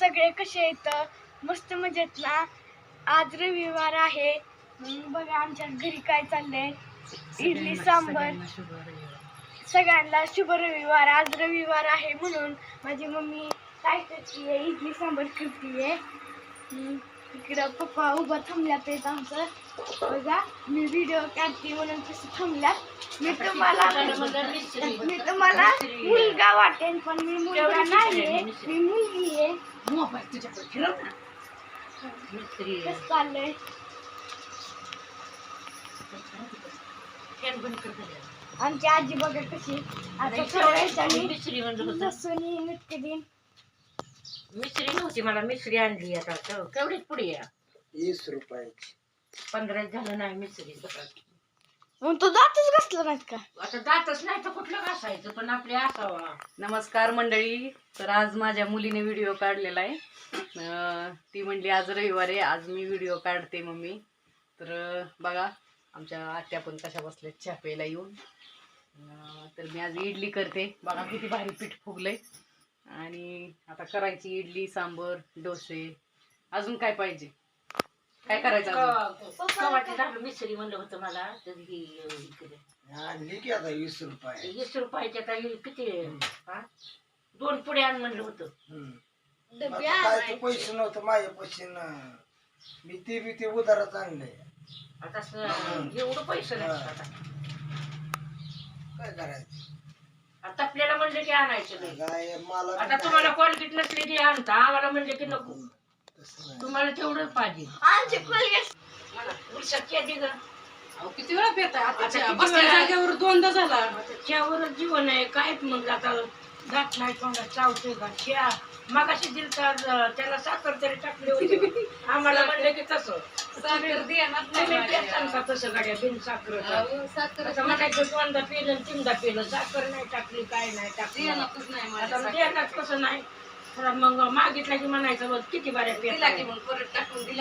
सगळे कसे आहेत? मस्त मजेत ना? आज रविवार आहे. बघा आमच्या घरी काय चाललंय? इडली सांबर. सगळ्यांना शुभ रविवार. आज रविवार आहे म्हणून माझी मम्मी काय करते इडली सांबर करते इकडं पप्पा उभा थांबल्यात आहेत आमचं. बघा मी व्हिडिओ काढते म्हणून कसं थांबल्यात. मी तुम्हाला मी तुम्हाला मुलगा वाटेन पण मी मुलगा नाहीये. मी मुलगी आहे कसं चाललंय? आमची आजी बघा कशी? आता थोड्या लसूणी मीठ दिन मिसरी नव्हती मला मिसरी आणली आता केव- केवढीच पुढे आहे? वीस रुपयाची. पंधरा झालं नाही मिसरी मग तो जातच घासला नाहीत का? आता जातच नाही तर कुठलं घासायचं? पण आपले असावा. नमस्कार मंडळी. तर आज माझ्या मुलीने व्हिडिओ काढलेला आहे. अं, ती म्हणली आज रविवार आहे. आज मी व्हिडिओ काढते मम्मी. तर अं, बघा आमच्या आत्या पण कशा बसल्यात चहा प्यायला येऊन. अं, तर मी आज इडली करते. बघा किती भारी पीठ फुगलंय. आणि आता करायची इडली सांबर डोसे. अजून काय पाहिजे? काय करायचं अजून? मिसरी म्हणलं होतं मला तर ही अं, इकडे. आणली की आता वीस रुपये. वीस रुपयाच्या काही किती हा? दोन पुढे आण म्हणलं होतं. हम्म. आता काय ते पैसे नव्हतं माझ्या पैसे मी ते बी ते उधारात आणले. आता स- एवढं पैसे नाही आता. काय करायचं? आता आपल्याला म्हणलं की आणायचं नाही काय मला आता तुम्हाला क्वालिटी नसली की आणता आम्हाला म्हणले की नको तसं नाही. तुम्हाला तेवढं पाहिजे आमचे कोलगेट मला उलसक्या दे गं. अहो, किती वेळा पेताय आता आता चहा? किती बसल्या वेळा? जागेवर दोनदा झाला आता चहावरच जीवन आहे काय मग आता दात नाही तोंडात चावतोय का चहा मगाशी दिल तर त्याला साखर तरी टाकली होती. आम्हाला म्हणलं की तसं. साखर गाड्या बिन साखर म्हणायचं दोनदा पिलं तीनदा पिलं साखर नाही टाकली काय नाही टाकली. कसं नाही मग मागितलं की म्हणायचं बघ किती बऱ्या पेता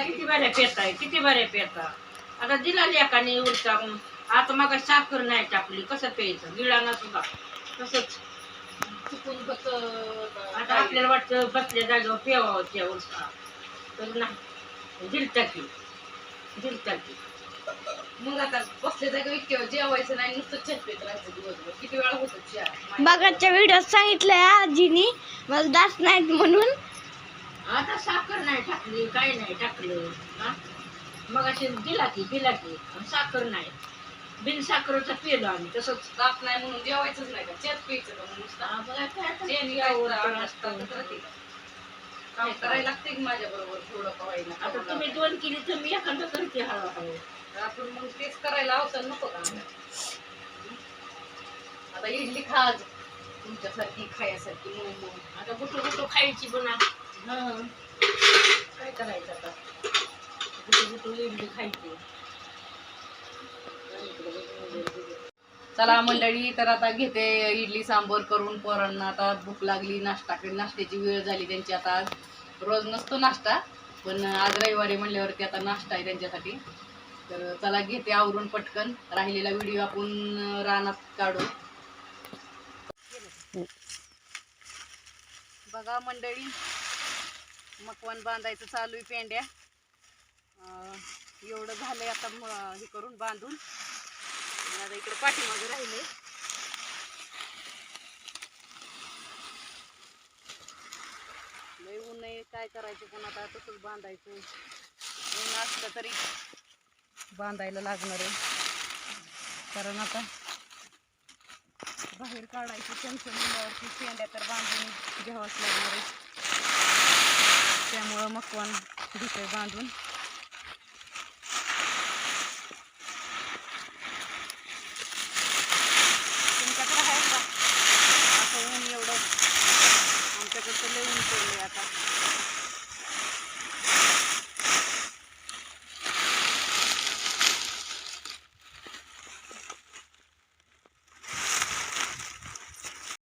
किती बऱ्या पेताय किती बऱ्या पेता आता दिला लेकाने उलटा आता मग साखर नाही टाकली कसं प्यायचं? गिळाना सुद्धा तसंच. आता आपल्याला वाटतं बसल्या जागेवर पेवावं त्या उलटा. तर नाही. दिल टाकी दिल टाकी मग आता बसल्या जागेवर इतक्या जेवायचं नाही नुसतं चहा पेत राहायचं दिवसभर. किती वेळा होतं चहा बघाच्या व्हिडिओ सांगितलंय आजीनी. मला दात नाहीत म्हणून. आता साखर नाही टाकली काय नाही टाकलं. हा? मग अशी दिला की दिला की साखर नाही. बिन साखरेचं पिलं आम्ही. तसंच ताप नाही म्हणून जेवायचंच नाही का? चहाच प्यायचं का मग नुसतं? बघा काय आता. पण असतं. काम करायला लागते की माझ्या बरोबर थोडं पवायला आता तुम्ही दोन केली तर मी एखादं करते हळूहळू. आपण मग तेच करायला अवसर नको का आता इडली खा आज. तुमच्यासारखी खायासारखी मऊ मऊ आता गुटू गुटू खायची बना हा. काय करायचं आता? गुटू गुटू इडली खायची. चला मंडळी तर आता घेते इडली सांबर करून पोरांना. आता भूक लागली नाश्ता नाश्त्याची वेळ झाली त्यांची. आता रोज नसतो नाश्ता पण आज रविवारी म्हणल्यावरती आता नाश्ता आहे त्यांच्यासाठी. तर चला घेते आवरून पटकन. राहिलेला व्हिडिओ आपण रानात काढू. बघा मंडळी मकवान बांधायचं चालू आहे पेंड्या. एवढं झालंय आता म- हे करून बांधून. आणि आता इकडे पाठीमागे राहिले. लई ऊन आहे काय करायचं पण आता तसंच बांधायचं. ऊन असलं तरी बांधायला लागणार आहे. कारण आता बाहेर काढायची त्यांचं मुलावरती शेंड्या तर बांधून घ्यावंच लागणार आहे. त्यामुळं मकवान घेतोय बांधून.